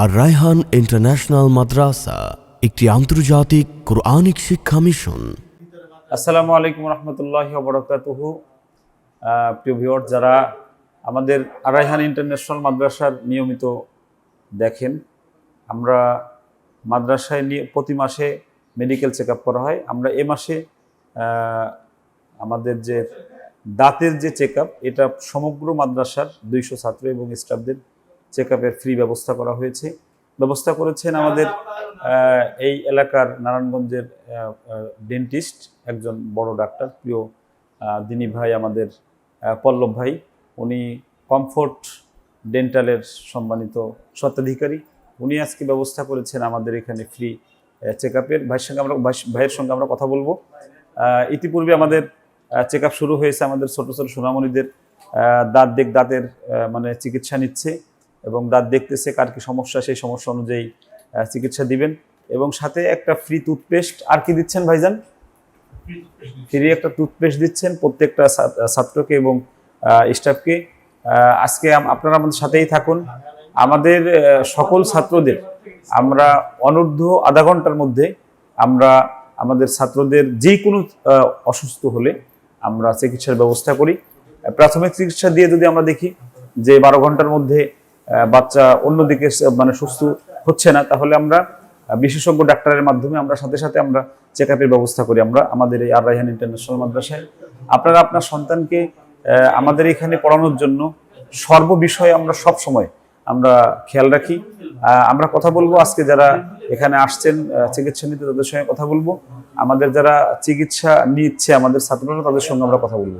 আর Raihan international মাদ্রাসা, একটি আন্তর্জাতিক Quranic শিক্ষা মিশন। আসসালামু আলাইকুম রহমতুল্লাহ বরকাতুহু। প্রিয় ভিওর যারা আমাদের আরাইহান ইন্টারন্যাশনাল মাদ্রাসার নিয়মিত দেখেন, আমরা মাদ্রাসায় নিয়ে প্রতি মাসে মেডিকেল চেক করা হয়। আমরা এ মাসে আমাদের যে দাঁতের যে চেক এটা সমগ্র মাদ্রাসার দুইশো ছাত্র এবং স্টাফদের চেক আপের ফ্রি ব্যবস্থা করা হয়েছে। ব্যবস্থা করেছেন আমাদের এই এলাকার নারায়ণগঞ্জের ডেন্টিস্ট একজন বড় ডাক্তার, প্রিয় দিনী ভাই আমাদের পল্লব ভাই। উনি কমফোর্ট ডেন্টালের সম্মানিত স্বত্বাধিকারী। উনি আজকে ব্যবস্থা করেছেন আমাদের এখানে ফ্রি চেক আপের ভাইয়ের সঙ্গে আমরা, ভাই- ভাইয়ের সঙ্গে আমরা কথা বলব। ইতিপূর্বে আমাদের চেক শুরু হয়েছে আমাদের ছোট ছোট সোনামণিদের দাঁত দেখ দাঁতের মানে চিকিৎসা নিচ্ছে। এবং দাঁত দেখতেছে কার কি সমস্যা, সেই সমস্যা অনুযায়ী চিকিৎসা দিবেন। এবং সাথে একটা ফ্রি টুথপেস্ট আর কি দিচ্ছেন ভাইজান? ফ্রি একটা টুথপেস্ট দিচ্ছেন প্রত্যেকটা ছাত্রকে এবং স্টাফকে আজকে আপনারা আমাদের সাথেই থাকুন। আমাদের সকল ছাত্রদের, আমরা অনূর্ধ্ব আধা ঘণ্টার মধ্যে আমরা আমাদের ছাত্রদের যে কোনো অসুস্থ হলে আমরা চিকিৎসার ব্যবস্থা করি। প্রাথমিক চিকিৎসা দিয়ে যদি আমরা দেখি যে বারো ঘণ্টার মধ্যে বাচ্চা অন্যদিকে মানে সুস্থ হচ্ছে না, তাহলে আমরা বিশেষজ্ঞ ডাক্তারের মাধ্যমে আমরা সাথে সাথে আমরা চেক ব্যবস্থা করি। আমরা আমাদের এই আর রাইহান ইন্টারন্যাশনাল মাদ্রাসায়। আপনারা আপনার সন্তানকে আমাদের এখানে পড়ানোর জন্য সর্ব বিষয়ে আমরা সব সময় আমরা খেয়াল রাখি। আমরা কথা বলব, আজকে যারা এখানে আসছেন চিকিৎসা নিতে তাদের সঙ্গে কথা বলব। আমাদের যারা চিকিৎসা নিচ্ছে আমাদের ছাত্ররা, তাদের সঙ্গে আমরা কথা বলব।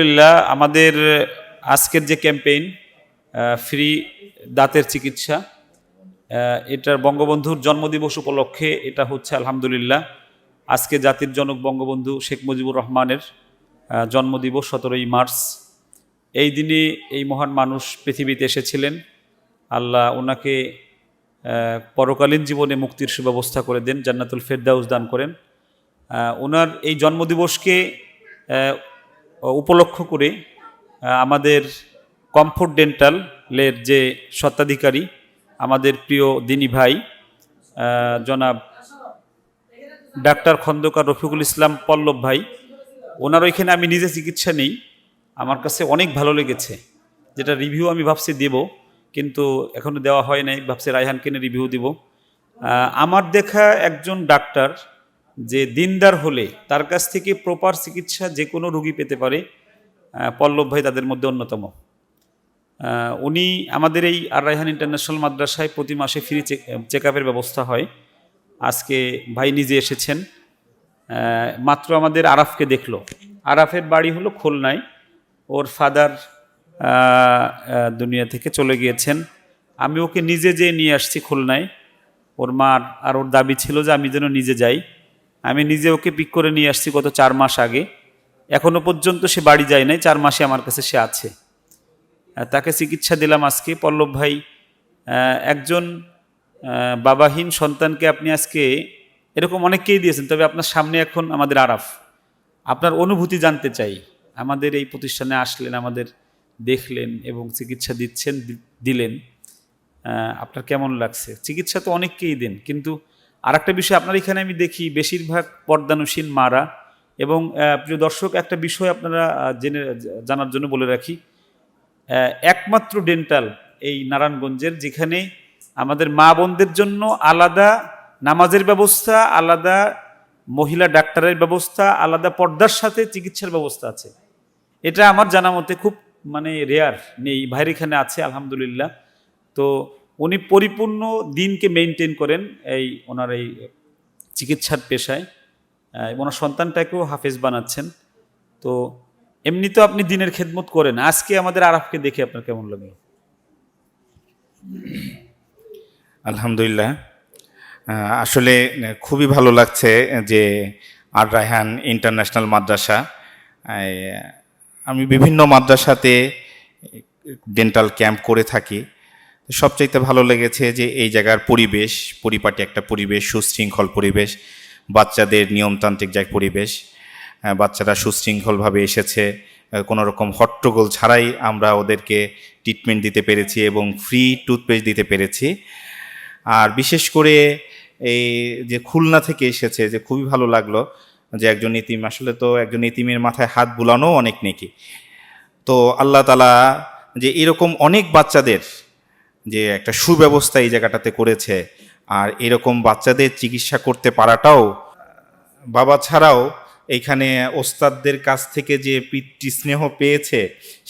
আলহামদুলিল্লাহ, আমাদের আজকের যে ক্যাম্পেইন ফ্রি দাঁতের চিকিৎসা এটার বঙ্গবন্ধুর জন্মদিবস উপলক্ষে এটা হচ্ছে আলহামদুলিল্লাহ। আজকে জাতির জনক বঙ্গবন্ধু শেখ মুজিবুর রহমানের জন্মদিবস সতেরোই মার্চ। এই দিনে এই মহান মানুষ পৃথিবীতে এসেছিলেন। আল্লাহ ওনাকে পরকালীন জীবনে মুক্তির সুব্যবস্থা করে দেন, জান্নাতুল ফেরদাউস দান করেন। ওনার এই জন্মদিবসকে উপলক্ষ করে আমাদের কমফোর্ট ডেন্টালের যে স্বত্বাধিকারী, আমাদের প্রিয় দিনী ভাই জনাব ডাক্তার খন্দকার রফিকুল ইসলাম পল্লব ভাই, ওনার ওইখানে আমি নিজে চিকিৎসা নেই, আমার কাছে অনেক ভালো লেগেছে। যেটা রিভিউ আমি ভাবছি দেব, কিন্তু এখনও দেওয়া হয় নাই, ভাবছি রায়হানকে রিভিউ দিব। আমার দেখা একজন ডাক্তার যে দিনদার হলে তার কাছ থেকে প্রপার চিকিৎসা যে কোনো রুগী পেতে পারে পল্লব ভাই তাদের মধ্যে অন্যতম। উনি আমাদের এই আর রায়হান ইন্টারন্যাশনাল মাদ্রাসায় প্রতি মাসে ফ্রি চেক ব্যবস্থা হয়। আজকে ভাই নিজে এসেছেন। মাত্র আমাদের আরাফকে দেখল। আরাফের বাড়ি হলো খুলনায়। ওর ফাদার দুনিয়া থেকে চলে গিয়েছেন। আমি ওকে নিজে যেয়ে নিয়ে আসছি খুলনায়। ওর মার আর ওর দাবি ছিল যে আমি যেন নিজে যাই। আমি নিজে ওকে পিক করে নিয়ে আসছি গত চার মাস আগে। এখনও পর্যন্ত সে বাড়ি যায় নাই, চার মাসে আমার কাছে সে আছে। তাকে চিকিৎসা দিলাম আজকে। পল্লব ভাই একজন বাবাহীন সন্তানকে আপনি আজকে এরকম অনেককেই দিয়েছেন, তবে আপনার সামনে এখন আমাদের আরাফ। আপনার অনুভূতি জানতে চাই। আমাদের এই প্রতিষ্ঠানে আসলেন, আমাদের দেখলেন এবং চিকিৎসা দিচ্ছেন দিলেন। আপনার কেমন লাগছে? চিকিৎসা তো অনেককেই দেন, কিন্তু আর একটা বিষয় আপনার এখানে আমি দেখি, বেশিরভাগ পর্দানুসীন মারা এবং প্রিয় দর্শক, একটা বিষয় আপনারা জেনে, জানার জন্য বলে রাখি। একমাত্র ডেন্টাল এই নারায়ণগঞ্জের, যেখানে আমাদের মা বোনদের জন্য আলাদা নামাজের ব্যবস্থা, আলাদা মহিলা ডাক্তারের ব্যবস্থা, আলাদা পর্দার সাথে চিকিৎসার ব্যবস্থা আছে। এটা আমার জানা মতে খুব মানে রেয়ার নেই। ভাইয়ের এখানে আছে, আলহামদুলিল্লাহ। তো উনি পরিপূর্ণ দিনকে মেনটেন করেন এই ওনার এই চিকিৎসার পেশায়। ওনার সন্তানটাকেও হাফেজ বানাচ্ছেন। তো এমনি তো আপনি দিনের খেদমত করেন। আজকে আমাদের আরাফকে দেখে আপনার কেমন লাগল? আলহামদুলিল্লাহ। আসলে খুবই ভালো লাগছে যে আর রায়হান ইন্টারন্যাশনাল মাদ্রাসা আমি বিভিন্ন মাদ্রাসাতে ডেন্টাল ক্যাম্প করে থাকি। সবচাইতে ভালো লেগেছে যে এই জায়গার পরিবেশ, পরিপাটি একটা পরিবেশ, সুশৃঙ্খল পরিবেশ, বাচ্চাদের নিয়মতান্ত্রিক যে পরিবেশ বাচ্চারা সুশৃঙ্খলভাবে এসেছে কোনো রকম হট্টগোল ছাড়াই আমরা ওদেরকে ট্রিটমেন্ট দিতে পেরেছি এবং ফ্রি টুথপেস্ট দিতে পেরেছি। আর বিশেষ করে এই যে খুলনা থেকে এসেছে যে খুবই ভালো লাগল যে একজন ইতিম আসলে তো একজন ইতিমের মাথায় হাত বুলানো অনেক নেকি। তো আল্লাহ তালা যে এরকম অনেক বাচ্চাদের যে একটা সুব্যবস্থা এই জায়গাটাতে করেছে। আর এরকম বাচ্চাদের চিকিৎসা করতে পারাটাও, বাবা ছাড়াও এইখানে ওস্তাদদের কাছ থেকে যে পিতৃ স্নেহ পেয়েছে,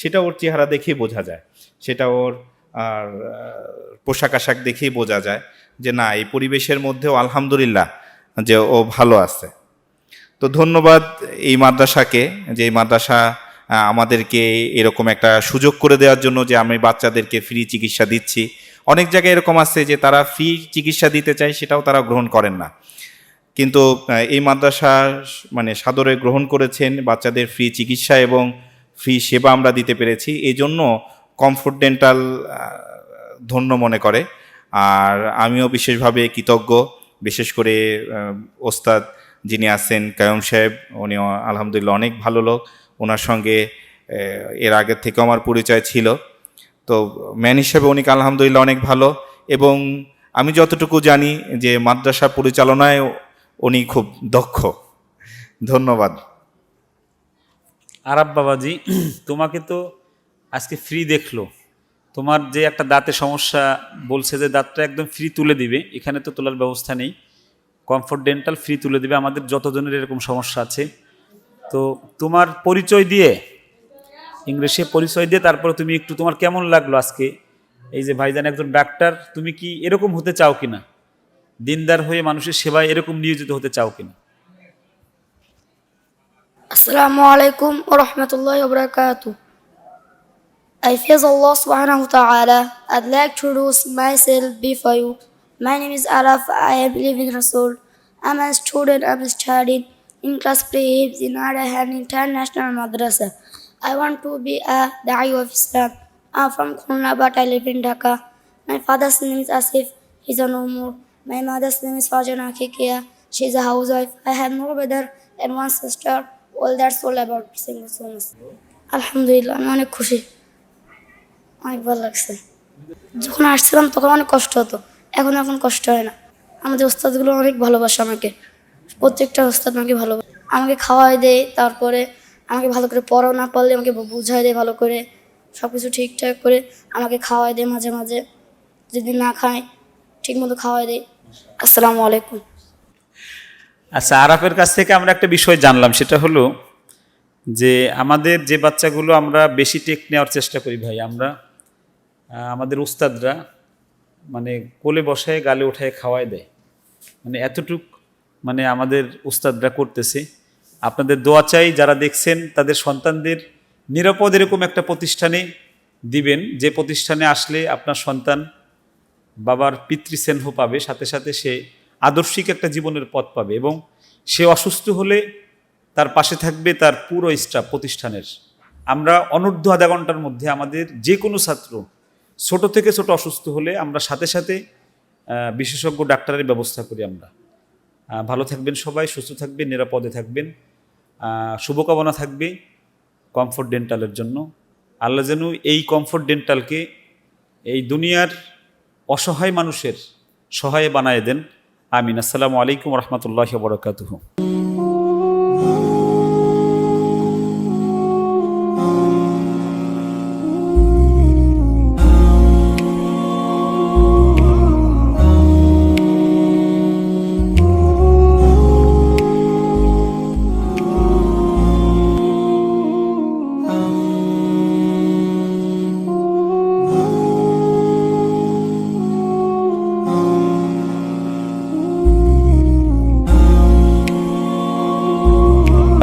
সেটা ওর চেহারা দেখেই বোঝা যায়। সেটা ওর, আর পোশাক আশাক দেখেই বোঝা যায় যে না, এই পরিবেশের মধ্যেও আলহামদুলিল্লাহ যে ও ভালো আছে। তো ধন্যবাদ এই মাদ্রাসাকে, যে এই মাদ্রাসা আমাদেরকে এরকম একটা সুযোগ করে দেওয়ার জন্য যে আমি বাচ্চাদেরকে ফ্রি চিকিৎসা দিচ্ছি। অনেক জায়গায় এরকম আছে যে তারা ফ্রি চিকিৎসা দিতে চায়, সেটাও তারা গ্রহণ করেন না। কিন্তু এই মাদ্রাসা মানে সাদরে গ্রহণ করেছেন বাচ্চাদের ফ্রি চিকিৎসা এবং ফ্রি সেবা আমরা দিতে পেরেছি। এই জন্য কমফোর্ট ডেন্টাল ধন্য মনে করে। আর আমিও বিশেষভাবে কৃতজ্ঞ। বিশেষ করে ওস্তাদ যিনি আছেন, কায়ম সাহেব উনি আলহামদুলিল্লাহ অনেক ভালো লোক। ওনার সঙ্গে এর আগের থেকেও আমার পরিচয় ছিল। তো ম্যান হিসেবে উনি আলহামদুলিল্লাহ অনেক ভালো এবং আমি যতটুকু জানি যে মাদ্রাসা পরিচালনায় উনি খুব দক্ষ। ধন্যবাদ। আরাব বাবাজি, তোমাকে তো আজকে ফ্রি দেখল। তোমার যে একটা দাঁতে সমস্যা বলছে যে দাঁতটা একদম ফ্রি তুলে দিবে, এখানে তো তোলার ব্যবস্থা নেই। কমফোর্ট ডেন্টাল ফ্রি তুলে দিবে, আমাদের যতজনের এরকম সমস্যা আছে। তো তোমার পরিচয় দিয়ে ইংলিশে পরিচয় দিয়ে তারপরে তুমি একটু তোমার কেমন লাগল আজকে? এই যে ভাইজান একজন ডাক্তার, তুমি কি এরকম হতে চাও কিনা? দিনদার হয়ে মানুষের সেবায় এরকম নিয়োজিত হতে চাও কিনা? আসসালামু আলাইকুম ও রহমতুল্লাহ ওবরাকাত আই ফেজ আল্লাহ সুবাহ I'd like to dose myself before you my name is Araf I have living Rasul I am a student I am studying in class pre in Arahan International Madrasa. I want to be a Da'i of Islam. I'm from Khulna, but I live in Dhaka. My father's name is Asif. He's an Umur. My mother's name is Fajana Kikia. She's a housewife. I have no brother and one sister. All that's all about single songs. আলহামদুলিল্লাহ আমি অনেক খুশি অনেক ভালো লাগছে যখন আসছিলাম তখন অনেক কষ্ট হতো এখন এখন কষ্ট হয় না আমাদের ওস্তাদগুলো অনেক ভালোবাসে আমাকে প্রত্যেকটা ওস্তাদ আমাকে ভালো আমাকে খাওয়াই দেয়, তারপরে আমাকে ভালো করে পড়াও না পারলে আমাকে বুঝাই দেয় ভালো করে। সব কিছু ঠিকঠাক করে আমাকে খাওয়াই দেয় মাঝে মাঝে। যদি না খায় ঠিক মতো খাওয়াই দেয়। আসসালামু আলাইকুম। আচ্ছা আরাফের কাছ থেকে আমরা একটা বিষয় জানলাম, সেটা হলো যে আমাদের যে বাচ্চাগুলো আমরা বেশি টেক নেওয়ার চেষ্টা করি ভাই, আমরা আমাদের উস্তাদরা মানে কোলে বসায় গালে উঠায় খাওয়ায় দেয়। মানে এতটুক মানে আমাদের উস্তাদরা করতেছে। আপনাদের দোয়া চাই, যারা দেখছেন তাদের সন্তানদের নিরাপদ এরকম একটা প্রতিষ্ঠানে দিবেন, যে প্রতিষ্ঠানে আসলে আপনার সন্তান বাবার পিতৃস্নেহ পাবে, সাথে সাথে সে আদর্শিক একটা জীবনের পথ পাবে এবং সে অসুস্থ হলে তার পাশে থাকবে তার পুরো স্টাফ প্রতিষ্ঠানের। আমরা অনূর্ধ্ব আধা ঘণ্টার মধ্যে আমাদের যে কোনো ছাত্র ছোট থেকে ছোট অসুস্থ হলে আমরা সাথে সাথে বিশেষজ্ঞ, ডাক্তারের ব্যবস্থা করি আমরা। ভালো থাকবেন সবাই, সুস্থ থাকবেন, নিরাপদে থাকবেন। শুভকামনা থাকবে কমফোর্ট ডেন্টালের জন্য। আল্লাহ যেন এই কমফোর্ট ডেন্টালকে এই দুনিয়ার অসহায় মানুষের সহায় বানায় দেন। আমিন। আসসালামু আলাইকুম রহমতুল্লাহ বরকাতুহ।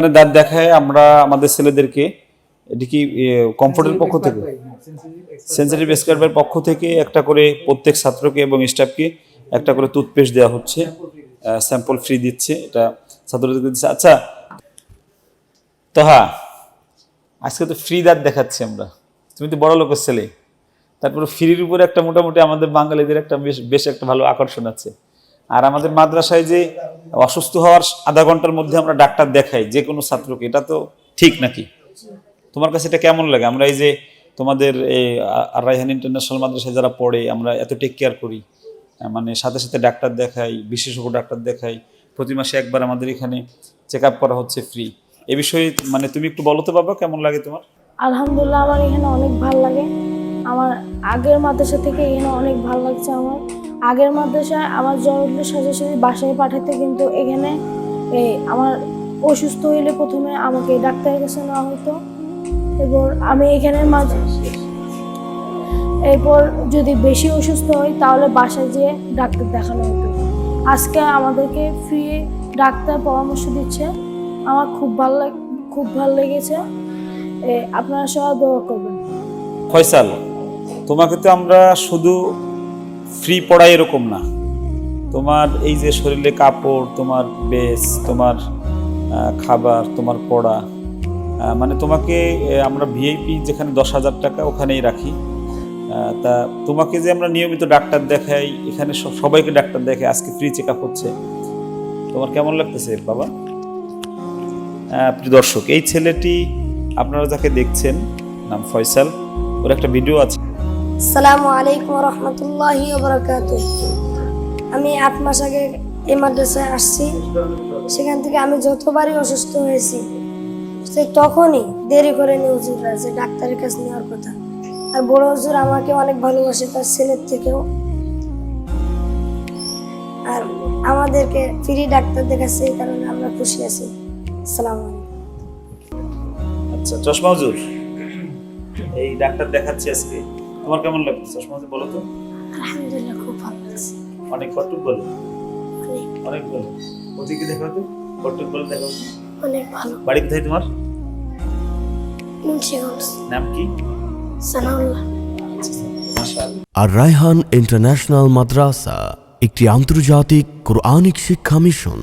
মানে দাঁত দেখায় আমরা আমাদের ছেলেদেরকে এটি কি কমফোর্টের পক্ষ থেকে? সেন্সিটিভ স্ক্রাবের পক্ষ থেকে একটা করে প্রত্যেক ছাত্রকে এবং স্টাফকে একটা করে টুথপেস্ট দেওয়া হচ্ছে স্যাম্পল ফ্রি দিচ্ছে। এটা ছাত্রদেরকে দিচ্ছে। আচ্ছা তোহা আজকে তো ফ্রি দাঁত দেখাচ্ছি আমরা। তুমি তো বড় লোকের ছেলে। তারপরে ফ্রির উপরে একটা মোটামুটি আমাদের বাঙালিদের একটা বেশ বেশ একটা ভালো আকর্ষণ আছে। আর আমাদের মাদ্রাসায় যে অসুস্থ হওয়ার আধা ঘণ্টার মধ্যে আমরা ডাক্তার দেখাই, যে কোনো ছাত্রকে, এটা তো ঠিক নাকি? তোমার কাছে এটা কেমন লাগে? আমরা এই যে তোমাদের এই রাইহান ইন্টারন্যাশনাল মাদ্রাসায় যারা পড়ে, আমরা এত টেক কেয়ার করি মানে সাথে সাথে ডাক্তার দেখাই, বিশেষজ্ঞ ডাক্তার দেখাই, প্রতি মাসে একবার আমাদের এখানে চেক করা হচ্ছে ফ্রি এ বিষয়ে মানে তুমি একটু বলো তো বাবা, কেমন লাগে তোমার? আলহামদুলিল্লাহ, আমার এখানে অনেক ভালো লাগে। আমার আগের মাদ্রাসা থেকে এখানে অনেক ভালো লাগছে আমার। আগের মাদ্রাসায় আমার জ্বর উঠলে সাথে সাথে বাসায় পাঠাতে কিন্তু এখানে আমার অসুস্থ হইলে প্রথমে আমাকে ডাক্তারের কাছে নেওয়া হতো এরপর আমি এখানে মাঝে এরপর যদি বেশি অসুস্থ হই তাহলে বাসায় যেয়ে ডাক্তার দেখানো হতো। আজকে আমাদেরকে ফ্রি ডাক্তার পরামর্শ দিচ্ছে। আমার খুব ভালো খুব ভালো লেগেছে। আপনারা সবাই দোয়া করবেন। ফয়সাল, তোমাকে তো আমরা শুধু ফ্রি পড়া এরকম না। তোমার এই যে শরীরে কাপড়, তোমার বেস তোমার খাবার, তোমার পড়া মানে তোমাকে আমরা ভিআইপি যেখানে দশ হাজার টাকা ওখানেই রাখি। তা তোমাকে যে আমরা নিয়মিত ডাক্তার দেখাই, এখানে সবাইকে ডাক্তার দেখাই আজকে ফ্রি চেক আপ হচ্ছে। তোমার কেমন লাগতেছে বাবা? প্রিয় দর্শক, এই ছেলেটি আপনারা যাকে দেখছেন, নাম ফয়সাল। ওর একটা ভিডিও আছে আসসালামু আলাইকুম রহমতুল্লাহি আমি আট মাস আগে এই মাদ্রাসায় আসছি। সেখান থেকে আমি যতবারই অসুস্থ হয়েছি, সে তখনই দেরি করে নিয়ে যে ডাক্তারের কাছে নেওয়ার কথা। আর বড় হুজুর আমাকে অনেক ভালোবাসে, তার ছেলের থেকেও। আর আমাদেরকে ফ্রি ডাক্তার দেখাচ্ছে, এই কারণে আমরা খুশি আছি। আসসালামু আচ্ছা চশমা হুজুর, এই ডাক্তার দেখাচ্ছি আজকে। তোমার কেমন লাগছে? চশমাতে বলো তো। আলহামদুলিল্লাহ খুব ভালো লাগছে। অনেক কটুক বলো। অনেক। ভালো ওদিকে দেখো তো? কটুক বলো দেখো অনেক ভালো। বাড়ি কোথায় তোমার? মুন্সিগঞ্জ। নাম কি? সানাউল্লাহ। আর রায়হান ইন্টারন্যাশনাল মাদ্রাসা একটি আন্তর্জাতিক কোরআনিক শিক্ষা মিশন।